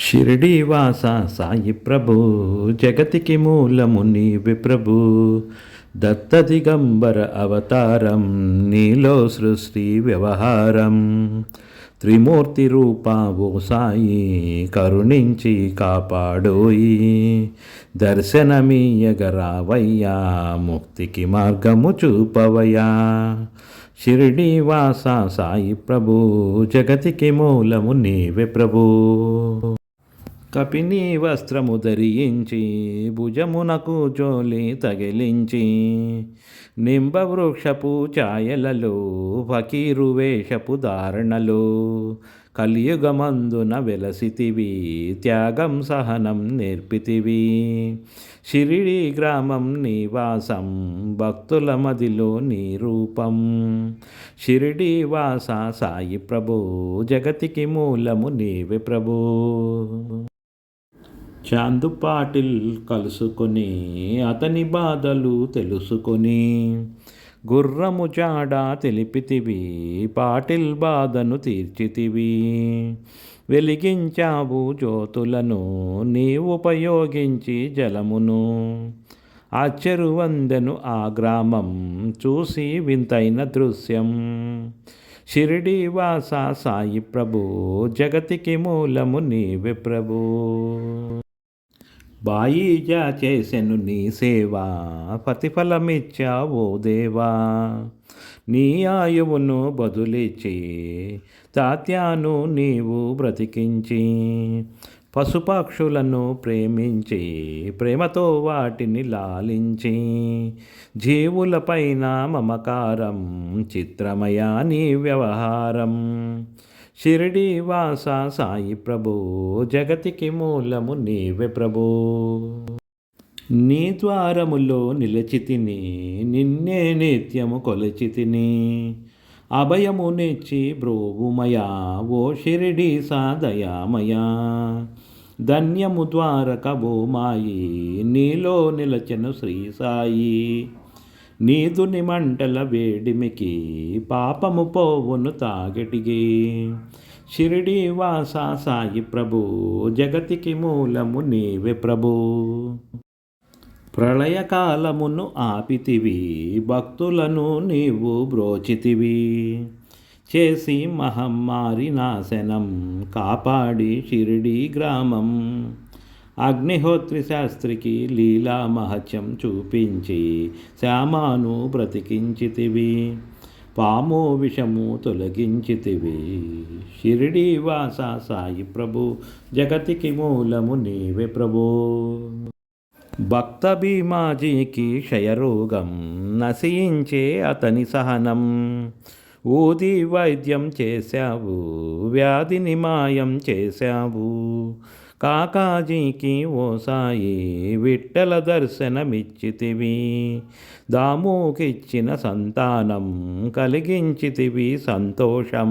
షిరిడీవాస సాయి ప్రభు జగతికి మూలము నీవి ప్రభు. దత్త దిగంబర అవతారం నీలో సృష్టి వ్యవహారం. త్రిమూర్తి రూపా ఓ సాయి కరుణించి కాపాడోయి. దర్శనమీయగరావయ్యా ముక్తికి మార్గము చూపవయ్యా. షిరిడీవాస సాయి ప్రభు జగతికి మూలము నీవే ప్రభు. కపిని వస్త్రము ధరించి భుజమునకు చోలి తగిలించి నింబవృక్షపు ఛాయలలో ఫకీరు వేషపు ధారణలో కలియుగమందున వెలసితివి త్యాగం సహనం నేర్పితివి. షిరిడి గ్రామం నివాసం భక్తుల మదిలో నీ రూపం షిరిడి వాస సాయి ప్రభు జగతికి మూలము నీవే ప్రభు. చాందు పాటిల్ కలుసుకొని అతని బాధలు తెలుసుకొని గుర్రము జాడ తెలిపితివి పాటిల్ బాధను తీర్చితివి. వెలిగించావు జ్యోతులను నీవు ఉపయోగించి జలమును. ఆశ్చర్యవందెను ఆ గ్రామం చూసి వింతైన దృశ్యం. షిరిడి వాస సాయి ప్రభు జగతికి మూలము నీవే ప్రభు. బాయిజా చేసెను నీ సేవ ప్రతిఫలమిచ్చావో దేవా. నీ ఆయువును బదులిచ్చి తాత్యాను నీవు బ్రతికించి పశుపక్షులను ప్రేమించి ప్రేమతో వాటిని లాలించి జీవులపైన మమకారం చిత్రమయా నీ వ్యవహారం. షిరిడి వాస సాయి ప్రభు జగతికి మూలము నీవే ప్రభు. నీ ద్వారములో నిలచితిని నిన్నే నిత్యము కొలచితిని అభయము నిచ్చి బ్రోవుమయా ఓ షిరిడి సాదయామయా. ధన్యము ద్వారక భూమాయి నీలో నిలచెను శ్రీ సాయి. నీదుని మంటల వేడిమికి పాపము పోవును తాగటిగి. షిరిడి వాసా సాయి ప్రభు జగతికి మూలము నీవే ప్రభు. ప్రళయకాలమును ఆపితివి భక్తులను నీవు బ్రోచితివి. చేసి మహమ్మారి నాశనం కాపాడి షిరిడి గ్రామం. అగ్నిహోత్రి శాస్త్రికి లీలా మహత్యం చూపించి శ్యామాను బ్రతికించితివి. పాము విషము తొలగించితివి. షిరిడి వాస సాయి ప్రభు జగతికి మూలము నీవే ప్రభు. భక్త భీమాజీకి క్షయరోగం నశించే అతని సహనం. ఊది వైద్యం చేశావు వ్యాధిని మాయం చేశావు. కాకాజీకి ఓ సాయి విట్టల దర్శనమిచ్చితివి. దాముకిచ్చిన సంతానం కలిగించితివి సంతోషం.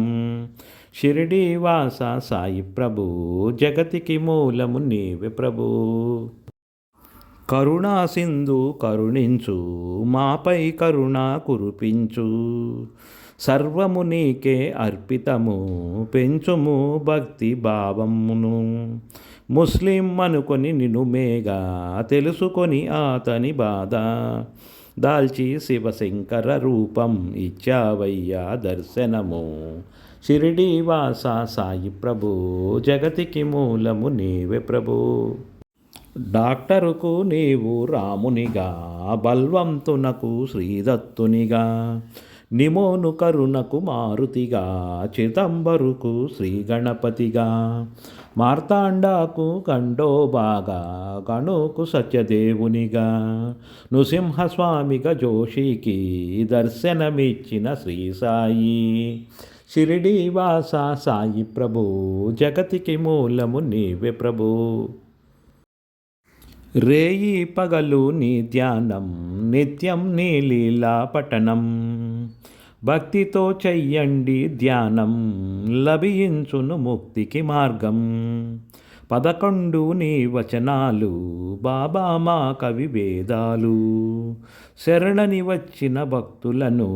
షిరిడి వాస సాయి ప్రభు జగతికి మూలము నీవే ప్రభు. కరుణా సింధు కరుణించు మాపై కరుణ కురిపించు. సర్వము నీకే అర్పితము పెంచుము భక్తి భావమును. ముస్లిం అనుకొని నిన్ను మేగా తెలుసుకొని అతని బాధ. దాల్చి శివశంకర రూపం ఇచ్చావయ్యా దర్శనము. షిరిడి వాస సాయి ప్రభు జగతికి మూలము నీవే ప్రభు. డాక్టరుకు నీవు రామునిగా బల్వంతునకు శ్రీదత్తునిగా. నిమోను కరుణకు మారుతిగా చిదంబరుకు శ్రీ గణపతిగా మార్తాండాకు కండోబాగా గణుకు సత్యదేవునిగా. నృసింహస్వామిగా జోషికి దర్శనమిచ్చిన శ్రీ సాయి షిరిడి సాయి ప్రభు జగతికి మూలము నీవే ప్రభు. రేయి పగలు నీ ధ్యానం నిత్యం నీ లీలా పఠనం. భక్తితో చెయ్యండి ధ్యానం లభించును ముక్తికి మార్గం. పదకొండు నీ వచనాలు బాబా మా కవి వేదాలు. శరణని వచ్చిన భక్తులను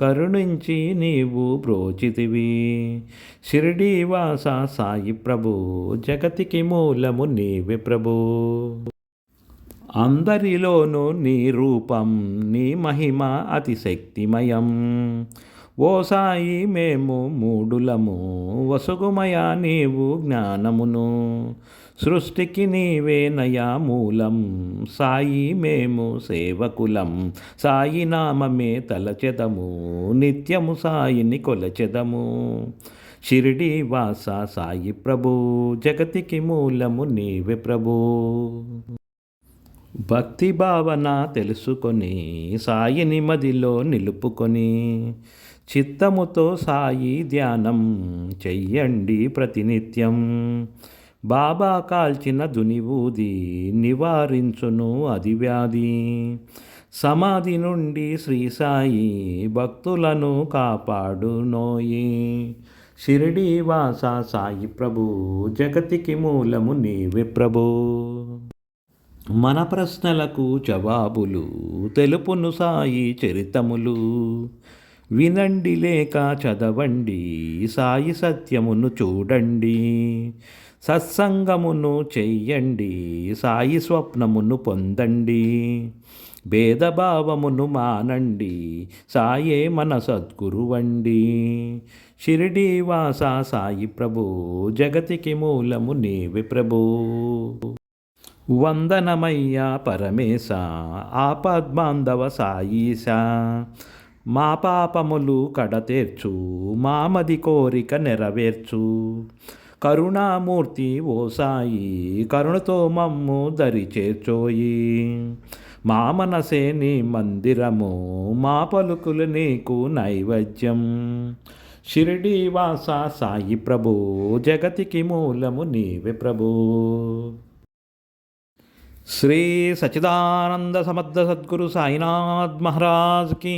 కరుణించి నీవు ప్రోచితివి షిరిడీవాస సాయి ప్రభు జగతికి మూలము నీవే ప్రభు. అందరిలోనూ నీ రూపం నీ మహిమ అతిశక్తిమయం ఓ సాయి మేము మూడులము వసుగుమయ నీవు జ్ఞానమును. సృష్టికి నీవే నయా మూలం సాయి మేము సేవకులం. సాయి నామమే తలచెదము నిత్యము సాయిని కొలచెదము. షిరిడి వాస సాయి ప్రభు జగతికి మూలము నీవే ప్రభు. భక్తి భావన తెలుసుకొని సాయిని మదిలో నిలుపుకొని చిత్తముతో సాయి ధ్యానం చెయ్యండి ప్రతినిత్యం. బాబా కాల్చిన దునివూది నివారించును అది వ్యాధి సమాధి నుండి శ్రీ సాయి భక్తులను కాపాడునోయి. షిరిడి వాస సాయి ప్రభు జగతికి మూలము నీవే ప్రభు. మన ప్రశ్నలకు జవాబులు తెలుపును సాయి చరితములు. వినండి లేక చదవండి సాయి సత్యమును చూడండి. సత్సంగమును చెయ్యండి సాయి స్వప్నమును పొందండి. భేదభావమును మానండి సాయే మన సద్గురువండి. షిరిడి వాస సాయి ప్రభు జగతికి మూలము నీవి ప్రభు. వందనమయ్యా పరమేశ ఆపద్బాంధవ సాయీశ. మా పాపములు కడతేర్చు మామది కోరిక నెరవేర్చు. కరుణామూర్తి ఓ సాయి కరుణతో మమ్ము దరిచేర్చోయి మా మనసే నీ మందిరము మా పలుకులు నీకు నైవేద్యం. షిరిడీవాస సాయి ప్రభు జగతికి మూలము నీవే ప్రభు. श्री सच्चिदानंद समद्ध सद्गुरु साईनाथ महाराज की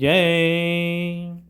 जय।